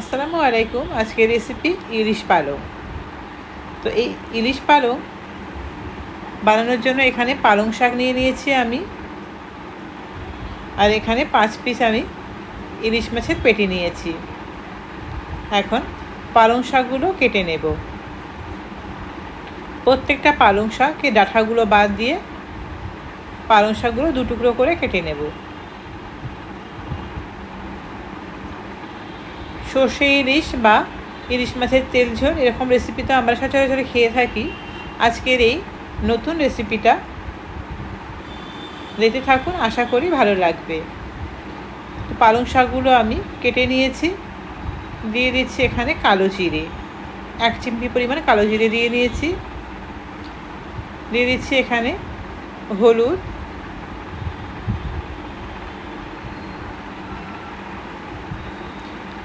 আসসালামু আলাইকুম, আজকের রেসিপি ইলিশ পালং। তো এই ইলিশ পালং বানানোর জন্য এখানে পালং শাক নিয়ে নিয়েছি আমি। আর এখানে পাঁচ পিস আমি ইলিশ মাছের পেটি নিয়েছি। এখন পালং শাকগুলো কেটে নেব। প্রত্যেকটা পালং শাক এই ডাঁঠাগুলো বাদ দিয়ে পালং শাকগুলো দু টুকরো করে কেটে নেব। সর্ষে, ইলিশ বা ইলিশ মাছের তেল, ঝোল এরকম রেসিপি তো আমরা সচরাচর খেয়ে থাকি। আজকের এই নতুন রেসিপিটা দেখতে থাকুন, আশা করি ভালো লাগবে। তো পালং শাকগুলো আমি কেটে নিয়েছি, দিয়ে দিচ্ছি এখানে কালো জিরে। এক চিমটি পরিমাণে কালো জিরে দিয়ে নিয়েছি। দিয়ে দিচ্ছি এখানে হলুদ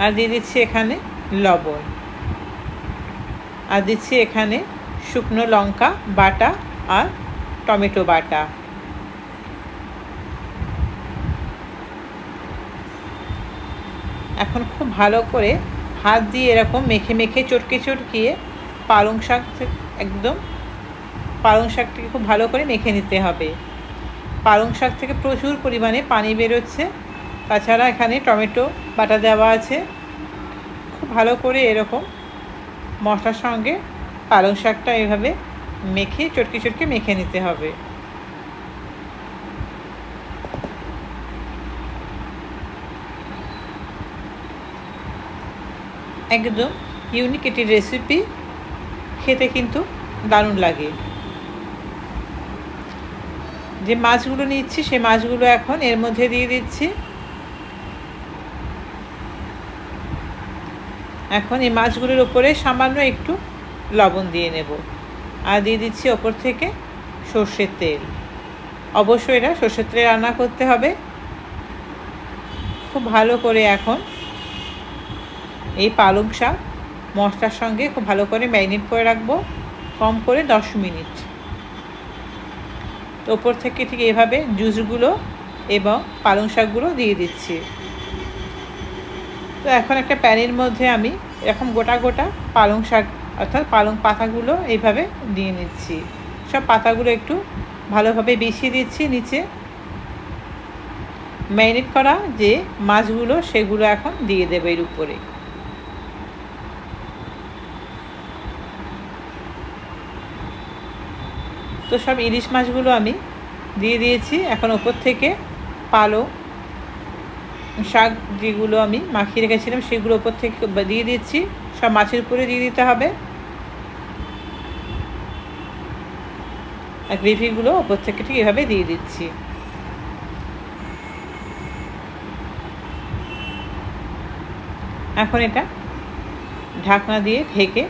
আর দিয়ে দিচ্ছি এখানে লবণ। আর দিচ্ছি এখানে শুকনো লঙ্কা বাটা আর টমেটো বাটা। এখন খুব ভালো করে হাত দিয়ে এরকম মেখে মেখে চটকে চটকিয়ে পালং শাক একদম পালং শাকটিকে খুব ভালো করে মেখে নিতে হবে। পালং শাক থেকে প্রচুর পরিমাণে পানি বেরোচ্ছে। তাছাড়া এখানে টমেটো, বাটা দেওয়া আছে। খুব ভালো করে এরকম মশলার সঙ্গে পালং শাকটা এভাবে মেখে, চটকে চটকে মেখে নিতে হবে। একদম ইউনিক এটি রেসিপি খেতে কিন্তু দারুণ লাগে। যে মাছগুলো নিচ্ছি, সে মাছগুলো এখন এর মধ্যে দিয়ে দিচ্ছি। এখন এই মাছগুলোর উপরে সামান্য একটু লবণ দিয়ে নেব। আর দিয়ে দিচ্ছি ওপর থেকে সর্ষের তেল। অবশ্যই এটা সর্ষের তেলে রান্না করতে হবে। খুব ভালো করে এখন এই পালং শাক মশলার সঙ্গে খুব ভালো করে ম্যারিনেট করে রাখব, কম করে দশ মিনিট। ওপর থেকে ঠিক এভাবে জুসগুলো এবং পালং শাকগুলো দিয়ে দিচ্ছি। তো এখন একটা প্যানের মধ্যে আমি এরকম গোটা গোটা পালং শাক, অর্থাৎ পালং পাতাগুলো এইভাবে দিয়ে নিচ্ছি। সব পাতাগুলো একটু ভালোভাবে বিছিয়ে দিচ্ছি নিচে। ম্যারিনেট করা যে মাছগুলো সেগুলো এখন দিয়ে দেবে এর উপরে। তো সব ইলিশ মাছগুলো আমি দিয়ে দিয়েছি। এখন ওপর থেকে পালং শাক যেগুলো আমি মাখিয়ে রেখেছিলাম, সেগুলো ওপর থেকে দিয়ে দিচ্ছি। সব মাছের উপরে দিয়ে দিতে হবে। আর গ্রেভিগুলো ওপর থেকে ঠিক এভাবে দিয়ে দিচ্ছি। এখন এটা ঢাকনা দিয়ে ঢেকে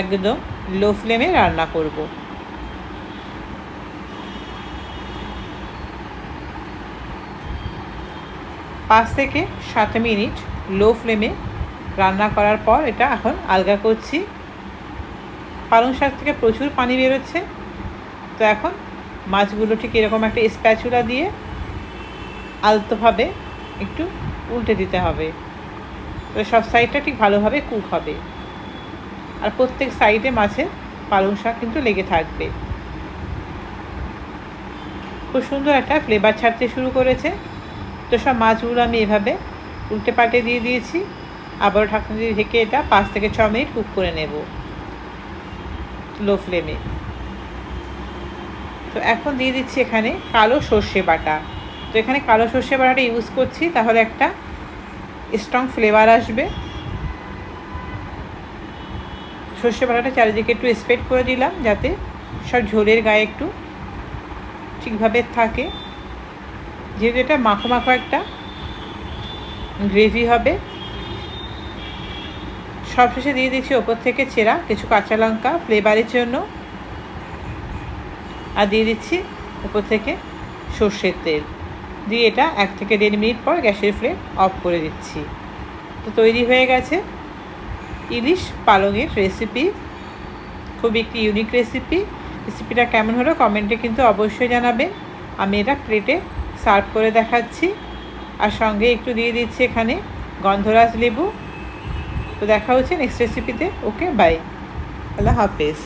একদম লো ফ্লেমে রান্না করব। পাঁচ থেকে সাত মিনিট লো ফ্লেমে রান্না করার পর এটা এখন আলগা করছি। পালং শাক থেকে প্রচুর পানি বেরোচ্ছে। তো এখন মাছগুলো ঠিক এরকম একটা স্প্যাচুলা দিয়ে আলতোভাবে একটু উল্টে দিতে হবে। তো সব সাইডটা ঠিক ভালোভাবে কুক হবে। আর প্রত্যেক সাইডে মাছের পালং শাক কিন্তু লেগে থাকবে। খুব সুন্দর একটা ফ্লেভার ছাড়তে শুরু করেছে। তো সব মাছগুলো আমি এভাবে উল্টে পাল্টে দিয়ে দিয়েছি। আবারও ঢাকনা দিয়ে ঢেকে এটা পাঁচ থেকে ছ মিনিট কুক করে নেব। লো ফ্লেমে। তো এখন দিয়ে দিচ্ছি এখানে কালো সর্ষে বাটা। তো এখানে কালো সর্ষে বাটাটা ইউজ করছি, তাহলে একটা স্ট্রং ফ্লেভার আসবে। সর্ষে বাটাটা চারিদিকে একটু স্প্রেড করে দিলাম যাতে সব ঝোলের গায়ে একটু ঠিকভাবে থাকে। যেহেতু এটা মাখো মাখো একটা গ্রেভি হবে। সবশেষে দিয়ে দিচ্ছি ওপর থেকে চেরা, কিছু কাঁচা লঙ্কা ফ্লেভারের জন্য। আর দিয়ে দিচ্ছি উপর থেকে সর্ষের তেল। দিয়ে এটা এক থেকে দেড় মিনিট পর গ্যাসের ফ্লেম অফ করে দিচ্ছি। তো তৈরি হয়ে গেছে ইলিশ পালংয়ের রেসিপি খুব একটি ইউনিক রেসিপি রেসিপিটা কেমন হলো কমেন্টে কিন্তু অবশ্যই জানাবেন। আমি এটা প্লেটে সার্ভ করে দেখাচ্ছি। আর সঙ্গে একটু দিয়ে দিচ্ছি এখানে গন্ধরাজ লেবু। তো দেখা হচ্ছে নেক্সট রেসিপিতে ওকে বাই আল্লাহ হাফেজ।